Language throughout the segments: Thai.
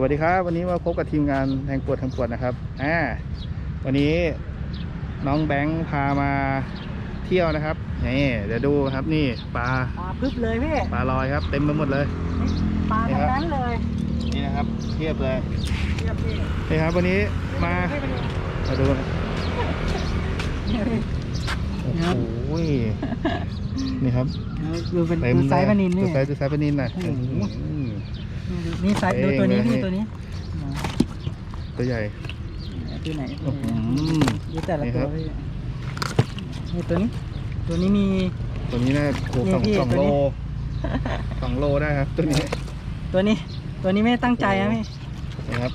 วัสดีครับ วันนี้มาพบกับทีมงานแทงปวดทางปวดนะครับอ่าวันนี้น้องแบงค์พามาเที่ยวนะครับนี่เดี๋ยวดูครับนี่ปลาปลาพึบเลยพี่ปลาลอยครับ เต็มไปหมดเลยปลาทั้งนั้นเลยนี่นะครับเทียบเลยเทียบพี่นี่ครับ วันนี้มาให้นมาดูเนี่ยพี่โอ้ครับโหนี่ครับดูเป็นเต็มดูไซส์ปลานินดูนี่ไซส์ดูไซส์ปลานินหน่อยโอ้โหอืม นี่ไซส์ดูตัวนี้เองเลยพี่ตัวนี้ตัวใหญ่ตัวไหนโอ้โหดูแต่ละนี่คตัรัวบพี่นี่ตัวนี้ ตัวนี้มี ตัวนี้น่าโอ้โหนี่สองพี่สองตัวโลนี้สองโลได้ครับ ตัวนี้ ตัวนี้ ตัวนี้ไม่ได้ตั้งใจนะพี่นะครับ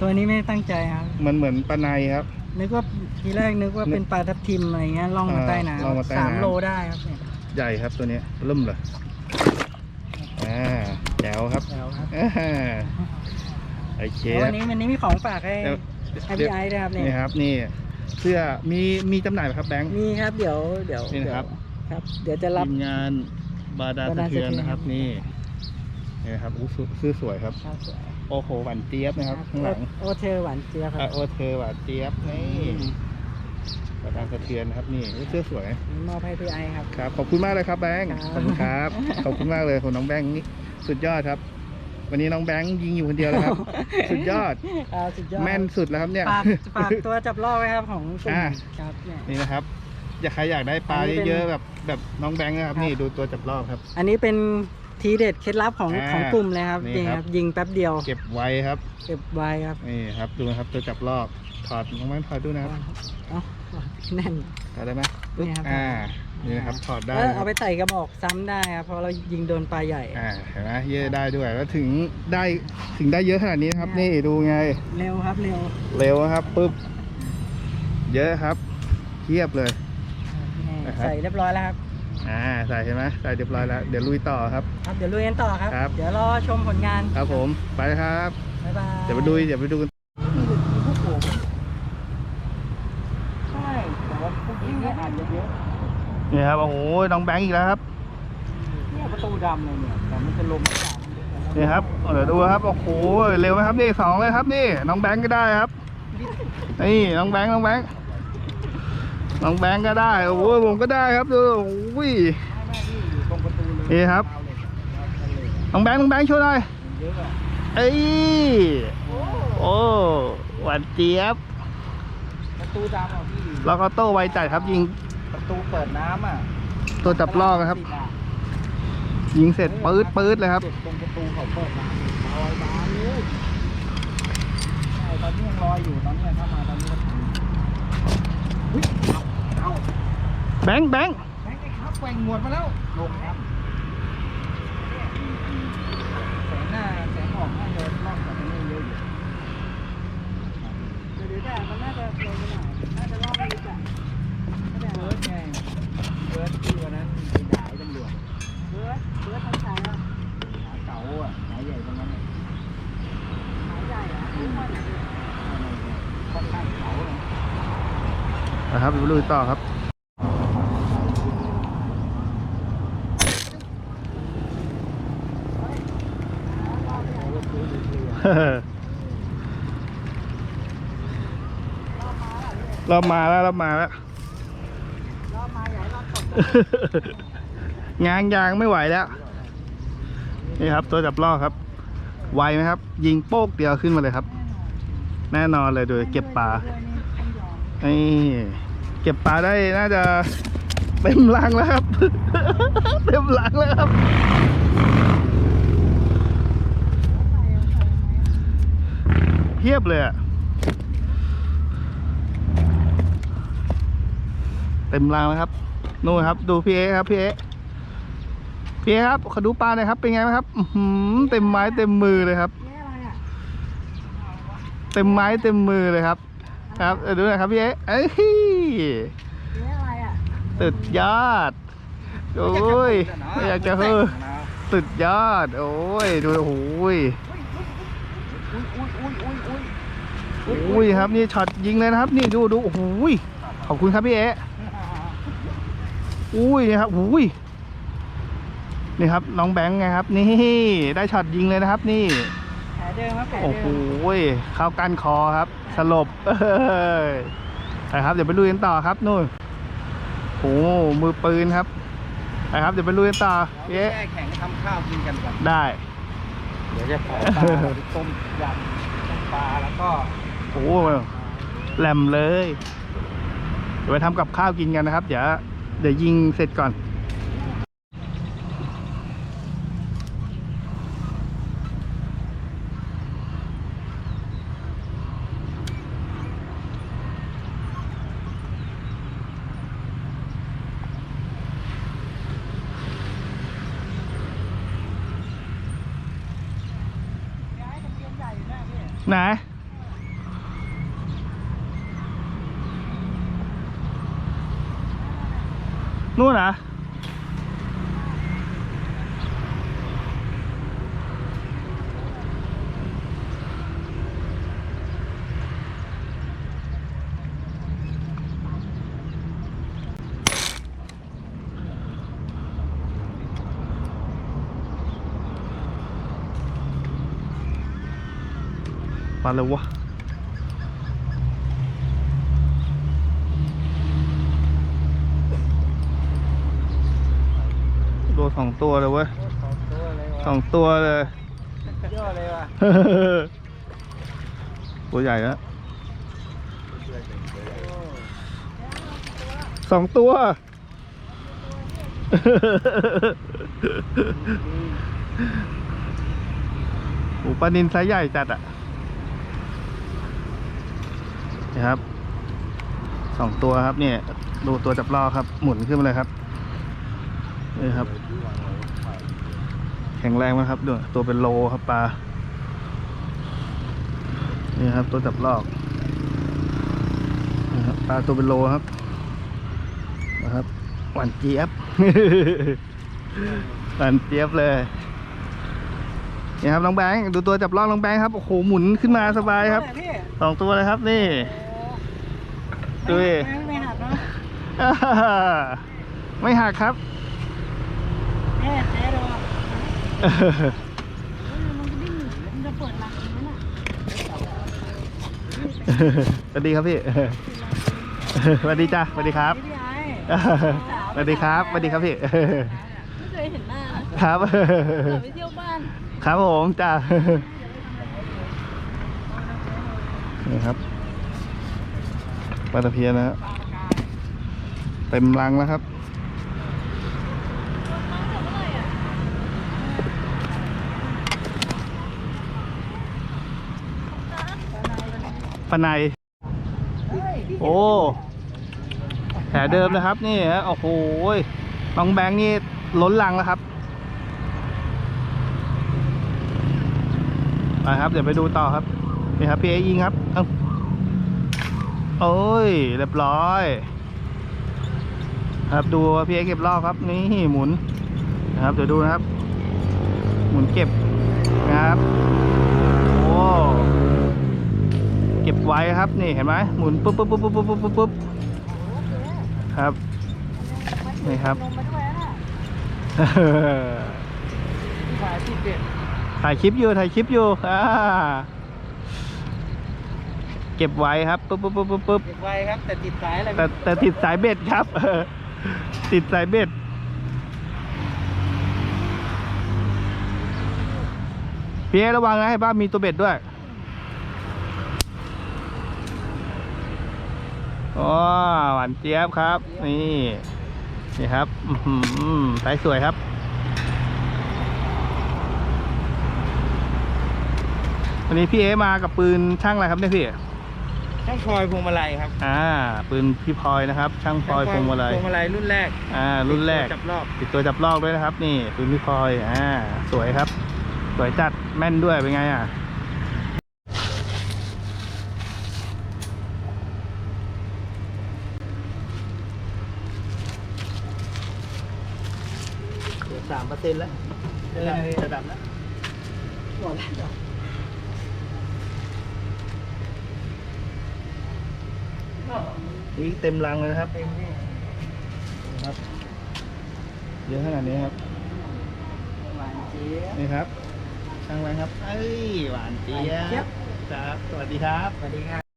ตัวนี้ไม่ได้ตั้งใจครับ มันเหมือนปลาในครับ นึกว่าทีแรกนึกว่าเป็นปลาทับทิมอะไรเงี้ยล่องมาอ่าใต้ล่องมาน้ำใต้สามน้ำโลได้ครับเนี่ยใหญ่ครับตัวนี้ลุ่มเลยอ่า แจ๋วครับแล้วครับอ่าโอเคแล้ววันนี้วันนี้มีของฝากให้เดี๋ยวให้พี่ไอซ์ด้วยครับเนี่ยนี่ครับนี่เสื้อมีมีจำหน่ายไหมครับแบงค์มีครับเดี๋ยวเดี๋ยวนี่นะครับเดี๋ยวครับ เดี๋ยวจะรับ ทีมงานบาดาลบาสะดาลเทือนสะเทือน นะครับนี่นี่นะครับอู้ซื้อซื้อสวยครับครับสวยโอ้โหหวานเจี๊ยบนะครับข้างหลังโอเธอหวานเจี๊ยบคอะรับโอเธอหวานเจี๊ยบนี่บาดาลสะเทือนนะครับนี่เสื้อสวยนี่มอบให้พี่ไอซ์ครับ ครับขอบคุณมากเลยครับแบงค์ครับ ขอบคุณครับ ขอบคุณมากเลยของน้องแบงค์นี่ สุดยอดครับ วันนี้น้องแบงค์ยิงอยู่คนเดียวเลยครับ สุดยอด อ่าสุดยอดแม่นสุดแล้วครับเนี่ย ฝากฝากตัวจับล่อไว้ครับของกลุ่มอ่า ครับเนี่ย นี่นะครับ อยากใครอยากได้ปลาอันนี้เป็นเยอะๆแบบแบบน้องแบงค์นะครับ ครับ นี่ดูตัวจับรอบครับ อันนี้เป็นทีเด็ดเคล็ดลับของอ่าของกลุ่มเลยครับนี่นี่คครับรับยิงแป๊บเดียวเก็บไว้ครับ เก็บไว้ครับนี่ครับดูนะครับตัวจับรอบถอดน้องแบงค์ถอดดูนะครับ เอ้าแน่น ถอดได้ไหมปึ๊บนี่ครับ อ่า นี่นะครับ ถอดได้แล้วนะครัเอาบไปใส่กระบอกซ้ำได้ครับเพราะเรายิงโดนปลาใหญ่ อ่า เห็นไหมเยอะได้ด้วย แล้วถึงได้ ถึงได้เยอะขนาดนี้นะครับนี่ดูไง เร็วครับเร็วเร็วครับ ปึ๊บ เยอะครับเทียบเลย นี่นะครับ ใส่เรียบร้อยแล้วครับอ่า ใส่เห็นไหมใส่เรียบร้อยแล้ว เดี๋ยวลุยต่อครับ ครับเดี๋ยวลุยกันต่อครับ ครับ เดี๋ยวรอชมผลงานครับผม ไปครับ บ๊ายบาย เดี๋ยวไปดู เดี๋ยวไปดูกัน ใช่แต่ว่าพวกนี้เนี่ยอาจจะเยอะ นี่ครับโอ้โหน้องแบงค์อีกแล้วครับเนี่ยประตูดำเลยเนี่ยแต่มันจะลมไม่ได้นี่ครับเดี๋ยวดูครับโอ้โหเร็วไหมครับนี่สองเลยครับนี่น้องแบงค์ก็ได้ครับนี่น้องแบงค์น้องแบงค์น้องแบงค์ก็ได้โอ้โหผมก็ได้ครับดูโอ้โหไม่ไม่พี่อยู่ตรงประตูเลยนี่ครับน้องแบงค์น้องแบงค์ช่วยหน่อยเยอะอะเอ้ยโอ้หวานเจี๊ยบประตูดำอะพี่แล้วก็โต้ไวจัดครับยิง ประตูเปิดน้ำอะตัวจับลอกนะครับ ยิงเสร็จปื๊ดปื๊ดเลยครับเด็กตรงประตูเขาเปิดน้ำลอยมาเลยใช่ตอนนี้ยังลอยอยู่ตอนนี้ถ้ามาตอนนี้ก็ถึงอุ๊ยเอาแบงค์แบงค์แบงค์ไอ้ครับแกว่งหมวดมาแล้วลงครับแสงหน้าแสงออกน่าจะล่องจากตรงนี้เยอะอยู่เดี๋ยวแต่มันน่าจะลงไปหน่อยน่าจะล่องไปลึกอะ เบิร์ดไงเบิร์ดที่วันนั้นไปด่าไอ้ตำรวจเบิร์ดเบิร์ดทั้งสายอะขาเก๋าอะขาใหญ่ตรงนั้นอะขาใหญ่อะรู้มันอะค่อนข้างเขาเลยนะครับเดี๋ยวไปลุยต่อครับเรามาแล้วเรามาแล้ว รอบมาใหญ่รอบตก งางยางไม่ไหวแล้ว นี่ครับ ตัวจับล่อครับ ไวไหมครับ ยิงโป๊กเดียวขึ้นมาเลยครับ แน่นอนเลยโดยเก็บปลานี่เก็บปลาได้น่าจะเต็มลังแล้วครับ เต็มลังแล้วครับ เทียบเลยอะเต็มรังแล้วครับ นู่นครับ ดูพี่เอครับพี่เอพี่เอครับขอดูปลาหน่อยครับ เป็นไงบ้างครับอื้อหือเต็มไม้เต็มมือเลยครับ เต็มไม้เต็มมือเลยครับ ครับเดี๋ยวดูหน่อยครับพี่เอเอ้ยนี่อะไรอะสุดยอดโอ้ยไม่อยากจะเฮ้อสุดยอด โอ้ยดูโอ้ยอุ้ยอุ้ยอุ้ยอุ้ยอุ้ยโอ้ยครับนี่ช็อตยิงเลยนะครับ นี่ดูดูโอ้โหยขอบคุณครับพี่เอ อุ้ยนี่ครับอุ้ยนี่ครับน้องแบงค์ไงครับ นี่ได้ช็อตยิงเลยนะครับ นี่แผลเดิมครับแผลโอ้เดิโหมเข้าก้านคอครับ สลบเอ้ยไปครับเดี๋ยวไปลุยกันต่อครับนู่นโอ้โหมือปืนครับไปครับเดี๋ยวไปลุยกันต่อเดี๋ยวเย้แช่แข็งทำข้าวกินกันก่อนได้ เดี๋ยวจะขอปลาไปต้มยำต้มปลาแล้วก็โอ้โหแหลมเลย เดี๋ยวไปทำกับข้าวกินกันนะครับ เดี๋ยว เดี๋ยวยิงเสร็จก่อนย้ายตะเกียงใหญ่มากพี่ ไห นนู่นนะมาเลยวะ โดนส องตัวเลยเว้ยโอ้สองตัวเลยวะสองตัวเลยเยอะเลยว่ะตัวใหญ่แล้วโอ้สองตัว โอ้ปลานินไซส์ใหญ่จัดอะนี่ครับสองตัวครับเนี่ย ดูตัวจับล่อครับ หมุนขึ้นมาเลยครับนี่ครับ แข็งแรงมากครับดูตัวเป็นโลครับปลา นี่ครับตัวจับลอกนะครับปลาตัวเป็นโลครับนะครับหวานเจี๊ยบหวานเจี๊ยบเลยนี่ครับน้องแบงค์ดูตัวจับลอกน้องแบงค์ครับโอ้โหหมุนขึ้นมาสบายครับพี่สองตัวเลยครับนี่ดูดิไม่ไม่หักเนาะไม่หักครับแน่แท้เลยว่ะมันจะเปิดรังนั้นอะ สวัสดีครับพี่สวัสดีจ้าสวัสดีครับสวัสดีครับสวัสดีครับพี่ไม่เคยเห็นหน้าครับไปเที่ยวบ้านครับผมจ้านี่ครับปลาตะเพียนนะฮะเต็มรังแล้วครับ ปนายโอ้แผลเดิมนะครับ นี่ฮะโอ้โหยน้องแบงค์นี่ล้นลังแล้วครับไปครับ เดี๋ยวไปดูต่อครับนี่ครับพี่เอยิงครับเอ้าโอ้ยเรียบร้อย ครับดูพี่เอเก็บรอบครับ นี่หมุนนะครับเดี๋ยวดูนะครับ หมุนเก็บนะครับโอ้ ไว้ครับนี่เห็นไหมหมุนปุ๊บปุ๊บปุ๊บปุ๊บปุ๊บปุ๊บปุ๊บครับนี่ครับลงมาด้วยนะถ่ายที่เด็ดถ่ายคลิปอยู่ถ่ายคลิปอยู่อ่าเก็บไว้ครับปุ๊บปุ๊บปุ๊บปุ๊บปุ๊บเก็บไว้ครับ แต่ติดสายอะไรแต่แต่ติดสายเบ็ดครับติดสายเบ็ดพี่เอระวังนะให้บ้านมีตัวเบ็ดด้วย อ๋อหวานเจี๊ยบครับ นี่นี่ครับอือหือสายสวยครับ วันนี้พี่เอมากับปืนช่างอะไรครับเนี่ยพี่ช่างคอยพวงมาลัยครับ อ่า ปืนพี่พลอยนะครับ ช่างพลอยพวงมาลัยพวงมาลัยรุ่นแรก อ่า รุ่นแรก จับรอบ ติดตัวจับลอกด้วยนะครับ นี่ปืนพี่พลอย อ่า สวยครับ สวยจัดแม่นด้วยเป็นไงอะ เหลือ สามเปอร์เซ็นต์แล้วระดับระดับแล้วหมดแล้วนี่เต็มรังเลยนะครับเต็มที่ครับ เยอะขนาดนี้ครับเจี๊ยบ นี่ครับช่างแบงค์ครับ เอ้ย หวานเจี๊ยหวานเจี๊ยบบครับ สวัสดีครับ สวัสดีครับ